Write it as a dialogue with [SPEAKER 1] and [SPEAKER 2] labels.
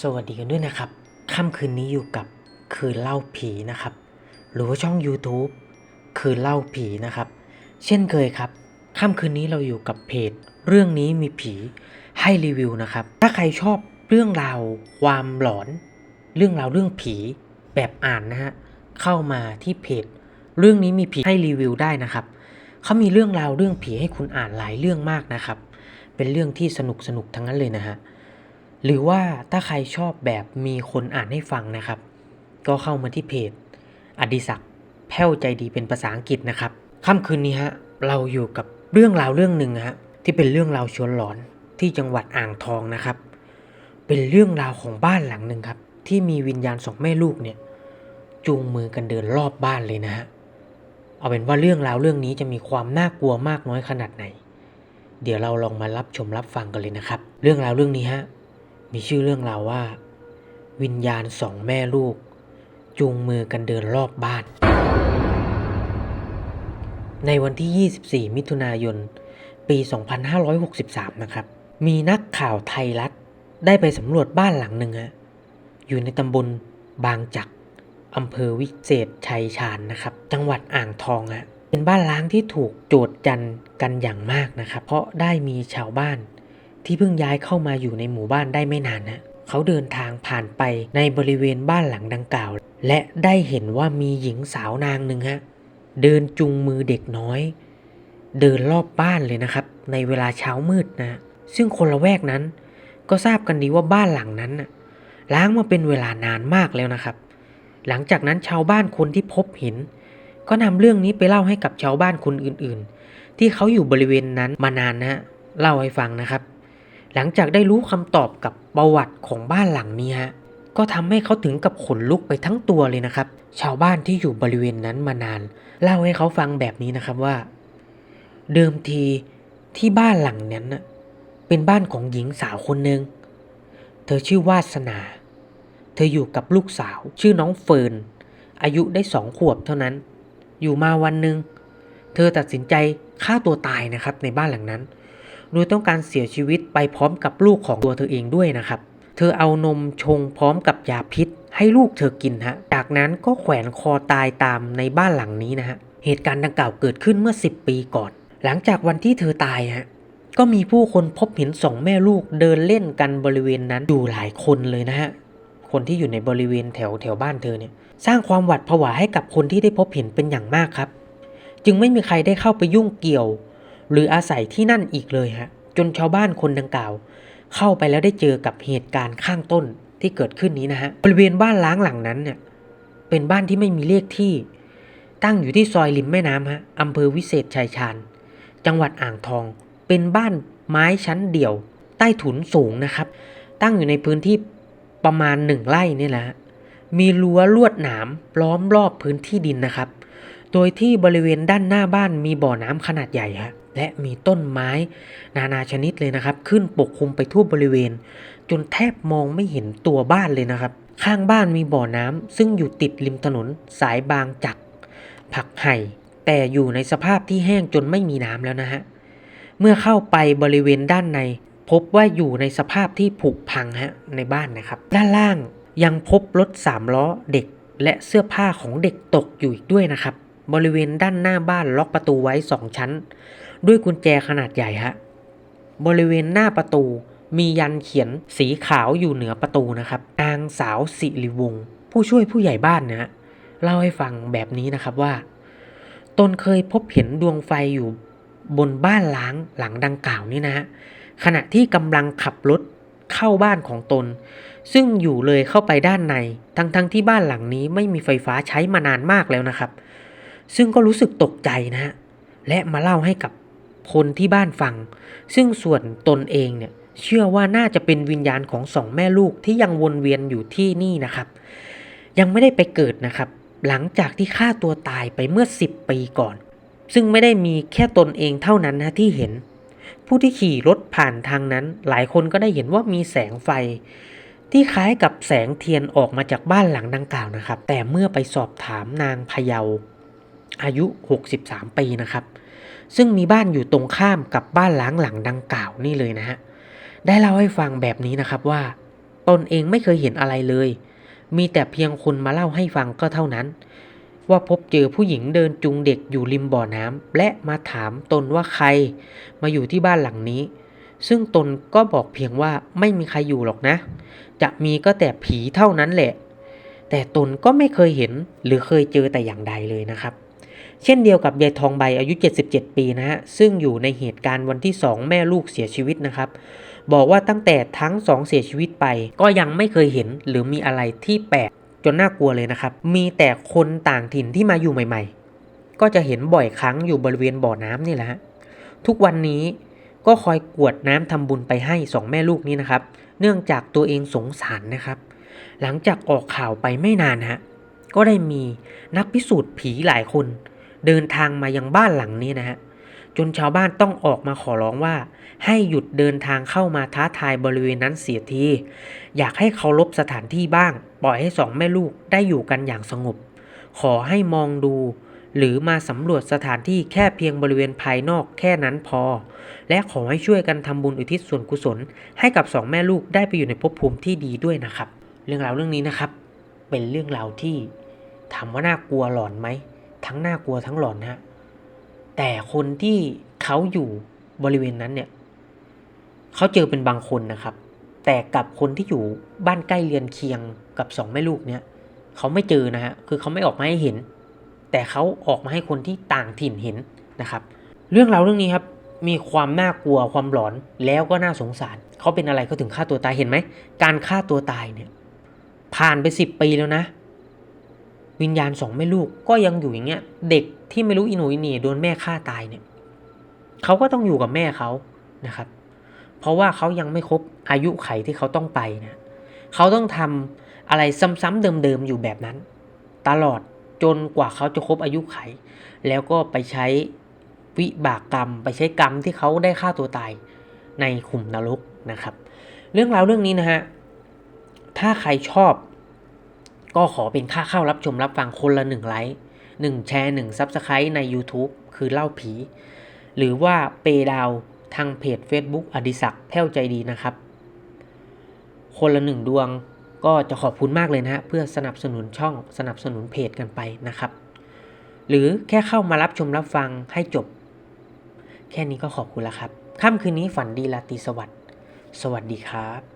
[SPEAKER 1] สวัสดีกันด้วยนะครับ ค่ำคืนนี้อยู่กับคืนเล่าผีนะครับ หรือว่าช่อง YouTube คืนเล่าผีนะครับ เช่นเคยครับ ค่ำคืนนี้เราอยู่กับเพจ เรื่องนี้มีผีให้รีวิวนะครับ ถ้าใครชอบเรื่องราวความหลอน เรื่องราวเรื่องผีแบบอ่านนะฮะ เข้ามาที่เพจ เรื่องนี้มีผีให้รีวิวได้นะครับ เขามีเรื่องราวเรื่องผีให้คุณอ่านหลายเรื่องมากนะครับ เป็นเรื่องที่สนุกสนุกทั้งนั้นเลยนะฮะ หรือว่าถ้าใครชอบแบบมีคนอ่านให้ฟังนะครับ ก็เข้ามาที่เพจ อดิศักดิ์แพ้วใจดีเป็นภาษาอังกฤษนะครับค่ำคืนนี้ฮะเราอยู่กับเรื่องราวเรื่องหนึ่งฮะที่เป็นเรื่องราวชวนหลอนที่จังหวัดอ่างทองนะครับ เป็นเรื่องราวของบ้านหลังหนึ่งครับ ที่มีวิญญาณสองแม่ลูกเนี่ยจูงมือกันเดินรอบบ้านเลยนะฮะเอาเป็นว่าเรื่องราวเรื่องนี้จะมีความน่ากลัวมากน้อยขนาดไหน เดี๋ยวเราลองมารับชมรับฟังกันเลยนะครับ เรื่องราวเรื่องนี้ฮะ มีชื่อเรื่องราวว่า วิญญาณสองแม่ลูก จูงมือกันเดินรอบบ้าน ในวันที่ 24 มิถุนายน ปี 2563 นะครับ มีนักข่าวไทยรัฐได้ไปสำรวจบ้านหลังหนึ่งฮะอยู่ในตำบลบางจักอำเภอวิเศษชัยชาญนะครับ จังหวัดอ่างทองฮะเป็นบ้านล้างที่ถูกโจดจันกันอย่างมากนะครับ เพราะได้มีชาวบ้าน ที่เพิ่งย้ายเข้ามาอยู่ในหมู่บ้านได้ไม่นานนะเขาเดินทางผ่านไปในบริเวณบ้านหลังดังกล่าว และได้เห็นว่ามีหญิงสาวนางหนึ่งฮะเดินจูงมือเด็กน้อย เดินรอบบ้านเลยนะครับ ในเวลาเช้ามืดนะ ซึ่งคนละแวกนั้น ก็ทราบกันดีว่าบ้านหลังนั้นน่ะล้างมาเป็นเวลานานมากแล้วนะครับ หลังจากนั้นชาวบ้านคนที่พบเห็น ก็นำเรื่องนี้ไปเล่าให้กับชาวบ้านคนอื่นๆ ที่เขาอยู่บริเวณนั้นมานานนะฮะเล่าให้ฟังนะครับ หลังจากได้รู้คำตอบกับประวัติของบ้านหลังนี้ฮะก็ทำให้เขาถึงกับขนลุกไปทั้งตัวเลยนะครับ ชาวบ้านที่อยู่บริเวณนั้นมานาน เล่าให้เขาฟังแบบนี้นะครับว่า เดิมทีที่บ้านหลังนั้นเป็นบ้านของหญิงสาวคนหนึ่งเธอชื่อวาสนา เธออยู่กับลูกสาวชื่อน้องเฟิร์นอายุได้สองขวบเท่านั้น อยู่มาวันหนึ่งเธอตัดสินใจฆ่าตัวตายนะครับในบ้านหลังนั้น โดยต้องการเสียชีวิตไปพร้อมกับลูกของตัวเธอเองด้วยนะครับ เธอเอานมชงพร้อมกับยาพิษ ให้ลูกเธอกินฮะ จากนั้นก็แขวนคอตายตามในบ้านหลังนี้นะฮะ เหตุการณ์ดังกล่าวเกิดขึ้นเมื่อ 10 ปีก่อน หลังจากวันที่เธอตายฮะ ก็มีผู้คนพบเห็นสองแม่ลูกเดินเล่นกันบริเวณนั้นอยู่หลายคนเลยนะฮะ คนที่อยู่ในบริเวณแถวแถวบ้านเธอเนี่ย สร้างความหวาดผวาให้กับคนที่ได้พบเห็นเป็นอย่างมากครับ จึงไม่มีใครได้เข้าไปยุ่งเกี่ยว หรืออาศัยที่นั่นอีกเลยฮะจนชาวบ้านคนดังกล่าว เข้าไปแล้วได้เจอกับเหตุการณ์ข้างต้นที่เกิดขึ้นนี้นะฮะบริเวณบ้านล้างหลังนั้นเนี่ยเป็นบ้านที่ไม่มีเลขที่ ตั้งอยู่ที่ซอยริมแม่น้ำฮะอำเภอวิเศษชัยชาญ จังหวัดอ่างทอง เป็นบ้านไม้ชั้นเดี่ยว ใต้ถุนสูงนะครับ ตั้งอยู่ในพื้นที่ประมาณหนึ่งไร่นี่แหละฮะมีรั้วลวดหนามล้อมรอบพื้นที่ดินนะครับ โดยที่บริเวณด้านหน้าบ้านมีบ่อน้ำขนาดใหญ่ฮะ และมีต้นไม้นานาชนิดเลยนะครับ ขึ้นปกคลุมไปทั่วบริเวณ จนแทบมองไม่เห็นตัวบ้านเลยนะครับ ข้างบ้านมีบ่อน้ำซึ่งอยู่ติดริมถนนสายบางจักผักไห่ แต่อยู่ในสภาพที่แห้งจนไม่มีน้ำแล้วนะฮะเมื่อเข้าไปบริเวณด้านใน พบว่าอยู่ในสภาพที่ผุพังฮะในบ้านนะครับ ด้านล่างยังพบรถสามล้อเด็กและเสื้อผ้าของเด็กตกอยู่อีกด้วยนะครับ บริเวณด้านหน้าบ้านล็อกประตูไว้สองชั้น ด้วยกุญแจขนาดใหญ่ฮะบริเวณหน้าประตูมียันเขียนสีขาวอยู่เหนือประตูนะครับนางสาวสิริวงศ์ผู้ช่วยผู้ใหญ่บ้านนะฮะเล่าให้ฟังแบบนี้นะครับว่า ตนเคยพบเห็นดวงไฟอยู่บนบ้านล้างหลังดังกล่าวนี่นะฮะขณะที่กำลังขับรถเข้าบ้านของตน ซึ่งอยู่เลยเข้าไปด้านใน ทั้งๆทที่บ้านหลังนี้ไม่มีไฟฟ้าใช้มานานมากแล้วนะครับ ซึ่งก็รู้สึกตกใจนะฮะและมาเล่าให้กับ คนที่บ้านฟัง ซึ่งส่วนตนเองเนี่ยเชื่อว่าน่าจะเป็นวิญญาณของสองแม่ลูกที่ยังวนเวียนอยู่ที่นี่นะครับ ยังไม่ได้ไปเกิดนะครับ หลังจากที่ฆ่าตัวตายไปเมื่อ 10 ปีก่อน ซึ่งไม่ได้มีแค่ตนเองเท่านั้นนะที่เห็น ผู้ที่ขี่รถผ่านทางนั้น หลายคนก็ได้เห็นว่ามีแสงไฟ ที่คล้ายกับแสงเทียนออกมาจากบ้านหลังดังกล่าวนะครับ แต่เมื่อไปสอบถามนางพะเยาอายุ 63 ปีนะครับ ซึ่งมีบ้านอยู่ตรงข้ามกับบ้านล้างหลังดังกล่าวนี่เลยนะฮะ ได้เล่าให้ฟังแบบนี้นะครับว่า ตนเองไม่เคยเห็นอะไรเลย มีแต่เพียงคนมาเล่าให้ฟังก็เท่านั้น ว่าพบเจอผู้หญิงเดินจูงเด็กอยู่ริมบ่อน้ำและมาถามตนว่าใครมาอยู่ที่บ้านหลังนี้ ซึ่งตนก็บอกเพียงว่าไม่มีใครอยู่หรอกนะ จะมีก็แต่ผีเท่านั้นแหละ แต่ตนก็ไม่เคยเห็นหรือเคยเจอแต่อย่างใดเลยนะครับ เช่นเดียวกับยายทองใบอายุ 77 ปีนะฮะ ซึ่งอยู่ในเหตุการณ์วันที่ 2 แม่ลูกเสียชีวิตนะครับ บอกว่าตั้งแต่ทั้งสองเสียชีวิตไป ก็ยังไม่เคยเห็นหรือมีอะไรที่แปลกจนน่ากลัวเลยนะครับ มีแต่คนต่างถิ่นที่มาอยู่ใหม่ ๆ ก็จะเห็นบ่อยครั้งอยู่บริเวณบ่อน้ำนี่แหละฮะทุกวันนี้ก็คอยกวดน้ำทำบุญไปให้สองแม่ลูกนี้นะครับ เนื่องจากตัวเองสงสารนะครับ หลังจากออกข่าวไปไม่นานฮะ ก็ได้มีนักพิสูจน์ผีหลายคน เดินทางมายังบ้านหลังนี้นะฮะจนชาวบ้านต้องออกมาขอร้องว่า ให้หยุดเดินทางเข้ามาท้าทายบริเวณนั้นเสียที อยากให้เคารพสถานที่บ้าง ปล่อยให้สองแม่ลูกได้อยู่กันอย่างสงบ ขอให้มองดู หรือมาสำรวจสถานที่แค่เพียงบริเวณภายนอกแค่นั้นพอ และขอให้ช่วยกันทำบุญอุทิศส่วนกุศล ให้กับสองแม่ลูกได้ไปอยู่ในภพภูมิที่ดีด้วยนะครับ เรื่องราวเรื่องนี้นะครับ เป็นเรื่องราวที่ถามว่าน่ากลัวหลอนไหม ทั้งน่ากลัวทั้งหลอนฮะแต่คนที่เขาอยู่บริเวณนั้นเนี่ยเขาเจอเป็นบางคนนะครับ แต่กับคนที่อยู่บ้านใกล้เรือนเคียงกับสองแม่ลูกเนี่ยเขาไม่เจอนะฮะคือเขาไม่ออกมาให้เห็น แต่เขาออกมาให้คนที่ต่างถิ่นเห็นนะครับ เรื่องราวเรื่องนี้ครับมีความน่ากลัวความหลอนแล้วก็น่าสงสาร เขาเป็นอะไรเขาถึงฆ่าตัวตายเห็นไหม การฆ่าตัวตายเนี่ย ผ่านไปสิบปีแล้วนะ วิญญาณสองแม่ลูกก็ยังอยู่อย่างเงี้ย เด็กที่ไม่รู้อินูอิหนีโดนแม่ฆ่าตายเนี่ยเขาก็ต้องอยู่กับแม่เขานะครับ เพราะว่าเขายังไม่ครบอายุไขที่เขาต้องไปนะเขาต้องทำอะไรซ้ำๆเดิมๆอยู่แบบนั้น ตลอดจนกว่าเขาจะครบอายุไข แล้วก็ไปใช้วิบากกรรม ไปใช้กรรมที่เขาได้ฆ่าตัวตายในขุมนรกนะครับ เรื่องราวเรื่องนี้นะฮะถ้าใครชอบ ก็ขอเป็นค่าเข้ารับชมรับฟังคนละหนึ่งไลค์หนึ่งแชร์หนึ่งซับสไครต์ใน YouTube คือเล่าผี หรือว่าเปดาวทางเพจ Facebook อดิศักแพ้วใจดีนะครับ คนละหนึ่งดวงก็จะขอบคุณมากเลยนะฮะเพื่อสนับสนุนช่องสนับสนุนเพจกันไปนะครับ หรือแค่เข้ามารับชมรับฟังให้จบ แค่นี้ก็ขอบคุณแล้วครับ ค่ำคืนนี้ฝันดีราตรีสวัสดิ์สวัสดีครับ